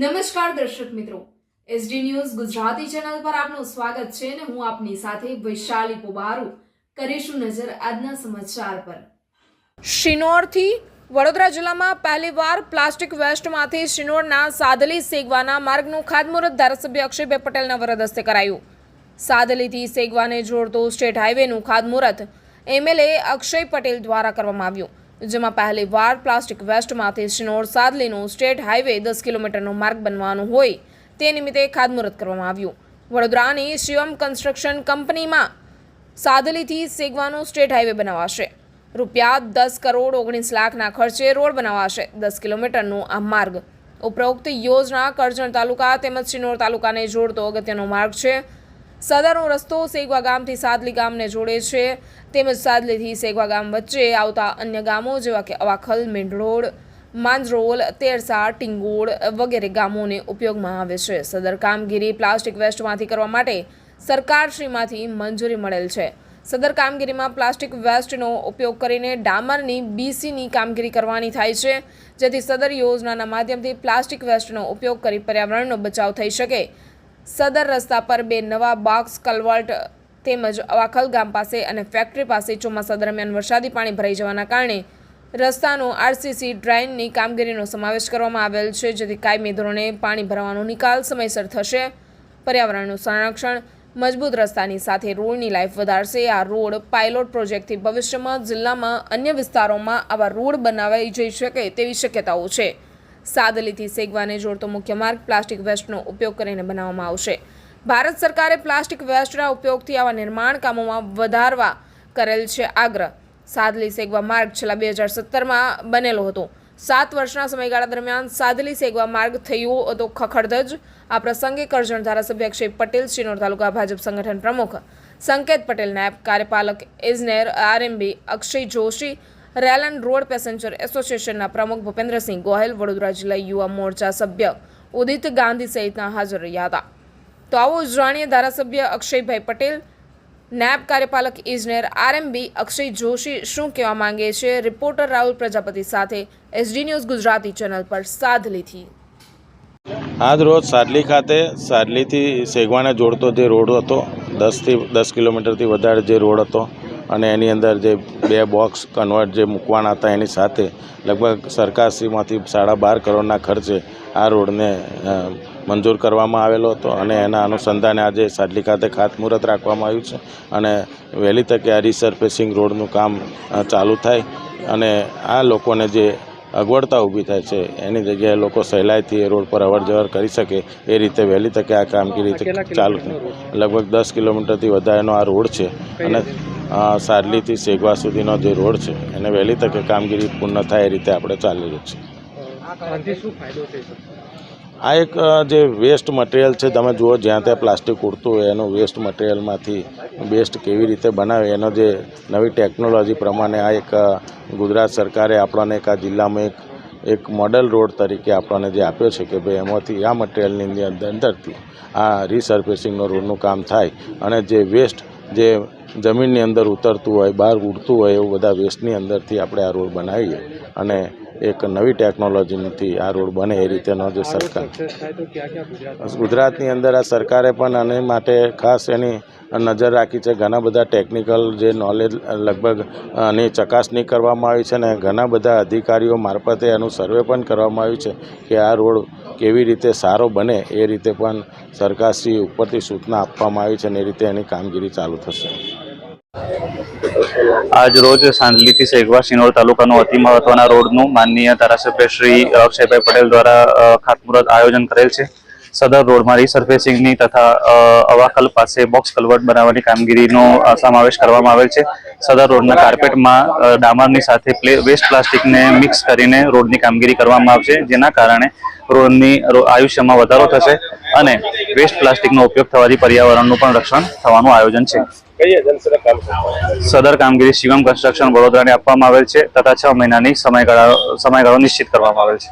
નમસ્કાર દર્શક મિત્રો. એસડી ન્યૂઝ ગુજરાતી ચેનલ પર આપનું સ્વાગત છે અને હું આપની સાથે વૈશાલી પોબારુ કરીશું નજર આજના સમાચાર પર. શિનોરથી વડોદરા જિલ્લામાં પહેલીવાર પ્લાસ્ટિક વેસ્ટમાંથી શિનોરના સાદલી સેગવાના માર્ગનું ખાતમુહૂર્ત ધારાસભ્ય અક્ષયભાઈ પટેલના વરદ હસ્તે કરાયું. સાદલીથી સેગવાને જોડતો સ્ટેટ હાઈવેનું ખાતમુહૂર્ત એમએલએ અક્ષય પટેલ દ્વારા કરવામાં આવ્યું. જેમાં પહેલીવાર પ્લાસ્ટિક વેસ્ટમાંથી શિનોર સાદલીનો સ્ટેટ હાઈવે દસ કિલોમીટરનો માર્ગ બનવાનો હોય તે નિમિત્તે ખાતમુહૂર્ત કરવામાં આવ્યું. વડોદરાની શિવમ કન્સ્ટ્રક્શન કંપનીમાં સાદલીથી સેગવાનો સ્ટેટ હાઈવે બનાવાશે. રૂપિયા દસ કરોડ ઓગણીસ લાખના ખર્ચે રોડ બનાવાશે દસ કિલોમીટરનો આ માર્ગ. ઉપરોક્ત યોજના કરજણ તાલુકા તેમજ શિનોર તાલુકાને જોડતો અગત્યનો માર્ગ છે. સદરનો રસ્તો સેગવા ગામથી સાદલી ગામને જોડે છે. તેમજ સાદલીથી સેગવા ગામ વચ્ચે આવતા અન્ય ગામો જેવા કે અવાખલ મેંઢરોડ માંજરોલ, તેરસા ટીંગોળ વગેરે ગામોને ઉપયોગમાં આવે છે. સદર કામગીરી પ્લાસ્ટિક વેસ્ટમાંથી કરવા માટે સરકારશ્રીમાંથી મંજૂરી મળેલ છે. સદર કામગીરીમાં પ્લાસ્ટિક વેસ્ટનો ઉપયોગ કરીને ડામરની બીસીની કામગીરી કરવાની થાય છે. જેથી સદર યોજનાના માધ્યમથી પ્લાસ્ટિક વેસ્ટનો ઉપયોગ કરી પર્યાવરણનો બચાવ થઈ શકે. સદર રસ્તા પર બે નવા બોક્સ કલવર્ટ તેમજ અવાખલ ગામ પાસે અને ફેક્ટરી પાસે ચોમાસા દરમિયાન વરસાદી પાણી ભરાઈ જવાના કારણે રસ્તાનો આરસીસી ડ્રાઇનની કામગીરીનો સમાવેશ કરવામાં આવેલ છે, જેથી કાયમી ધોરણે પાણી ભરવાનો નિકાલ સમયસર થશે. પર્યાવરણનું સંરક્ષણ મજબૂત રસ્તાની સાથે રોડની લાઈફ વધારશે. આ રોડ પાયલોટ પ્રોજેક્ટથી ભવિષ્યમાં જિલ્લામાં અન્ય વિસ્તારોમાં આવા રોડ બનાવાઈ જઈ શકે તેવી શક્યતાઓ છે. સાદલીથી સેગવાને જોડતો મુખ્ય માર્ગ પ્લાસ્ટિક વેસ્ટનો ઉપયોગ કરીને બનાવવામાં આવશે. ભારત સરકારે પ્લાસ્ટિક વેસ્ટના ઉપયોગથી આવા નિર્માણ કામોમાં વધારવા કરેલ છે આગ્રહ. સાદલી સેગવા માર્ગ છેલ્લા બે હજાર સત્તરમાં બનેલો હતો. સાત વર્ષના સમયગાળા દરમિયાન સાદલી સેગવા માર્ગ થયો હતો ખખડધજ. આ પ્રસંગે કરજણ ધારાસભ્ય અક્ષય પટેલ શ્રીનોર તાલુકા ભાજપ સંગઠન પ્રમુખ સંકેત પટેલ, નાયબ કાર્યપાલક ઇજનેર આરએમબી અક્ષય જોશી રેલન રોડ પેસેન્જર એસોસિએશનના પ્રમુખ ભૂપેન્દ્રસિંહ ગોહેલ વડોદરા જિલ્લા યુવા મોરચા સભ્ય ઉદિત ગાંધી સહિતના હાજર રહ્યા હતા. તો આવો જાણીએ ધારાસભ્ય અક્ષયભાઈ પટેલ, નાયબ કાર્યપાલક ઇજનેર આરએમબી અક્ષય જોશી શું કહેવા માંગે છે? રિપોર્ટર રાહુલ પ્રજાપતિ સાથે એસડી ન્યૂઝ ગુજરાતી ચેનલ પર સાદલીથી. આજ સાડલી ખાતે સાડલીથી સેગવાને જોડતો જે રોડ હતો, દસથી દસ કિલોમીટરથી વધારે જે રોડ હતો અને એની અંદર જે બે બોક્સ કન્વર્ટ જે મૂકવાના હતા એની સાથે લગભગ સરકારશ્રીમાંથી સાડા બાર કરોડના ખર્ચે આ રોડને મંજૂર કરવામાં આવેલો હતો અને એના અનુસંધાને આજે સાડલી ખાતે ખાતમુહૂર્ત રાખવામાં આવ્યું છે અને વહેલી તકે આ રિસર્ફેસિંગ રોડનું કામ ચાલુ થાય અને આ લોકોને જે અગવડતા ઊભી થાય છે એની જગ્યાએ લોકો સહેલાઈથી એ રોડ પર અવર જવર કરી શકે એ રીતે વહેલી તકે આ કામગીરી ચાલુ થાય. લગભગ દસ કિલોમીટરથી વધારેનો આ રોડ છે અને અ, સાડલીથી સેગવા સુધીનો જે રોડ છે એને વહેલી તકે કામગીરી પૂર્ણ થાય એ રીતે આપણે ચાલી રહ્યું છે આ એક જે વેસ્ટ મટીરિયલ છે તમે જુઓ જ્યાં ત્યાં પ્લાસ્ટિક ઉડતું હોય એનું વેસ્ટ મટીરિયલમાંથી બેસ્ટ કેવી રીતે બનાવે એનો જે નવી ટેકનોલોજી પ્રમાણે આ એક ગુજરાત સરકારે આપણને એક આ જિલ્લામાં એક એક મોડલ રોડ તરીકે આપણને જે આપ્યો છે કે ભાઈ એમાંથી આ મટીરિયલની અંદર અંદરથી આ રિસર્ફેસિંગનો રોડનું કામ થાય અને જે વેસ્ટ જે જમીનની અંદર ઉતરતું હોય બહાર ઉડતું હોય એવું બધા વેસ્ટની અંદરથી આપણે આ રોડ બનાવીએ. અને એક નવી ટેકનોલોજીથી આ રોડ બને એ રીતેનો જે સરકાર ગુજરાતની અંદર આ સરકારે પણ આને માટે ખાસ એની નજર રાખી છે. ઘણા બધા ટેકનિકલ જે નોલેજ લગભગ આની ચકાસણી કરવામાં આવી છે અને ઘણા બધા અધિકારીઓ મારફતે એનું સર્વે પણ કરવામાં આવ્યું છે કે આ રોડ કેવી રીતે સારો બને એ રીતે પણ સરકારશ્રી ઉપરથી સૂચના આપવામાં આવી છે અને એ રીતે એની કામગીરી ચાલુ થશે. આજ રોજ સાંજલીથી સેગવા સિનોર તાલુકાનો અતિ મહત્વના રોડનું માનનીય ધારાસભ્ય શ્રી અક્ષયભાઈ પટેલ દ્વારા ખાતમુહૂર્ત આયોજન કરેલ છે. સદર રોડમાં રિસર્ફેસિંગની તથા અવાકલ પાસે બોક્સ કલવર્ટ બનાવવાની કામગીરીનો સમાવેશ કરવામાં આવેલ છે. સદર રોડના કાર્પેટમાં ડામરની સાથે વેસ્ટ પ્લાસ્ટિકને મિક્સ કરીને રોડની કામગીરી કરવામાં આવશે જેના કારણે રોડની આયુષ્યમાં વધારો થશે અને વેસ્ટ પ્લાસ્ટિકનો ઉપયોગ થવાથી પર્યાવરણનું પણ રક્ષણ થવાનું આયોજન છે? સદર કામગીરી શિવમ કન્સ્ટ્રક્શન વડોદરાને આપવામાં આવેલ છે તથા છ મહિનાની સમયગાળા સમયગાળો નિશ્ચિત કરવામાં આવેલ છે.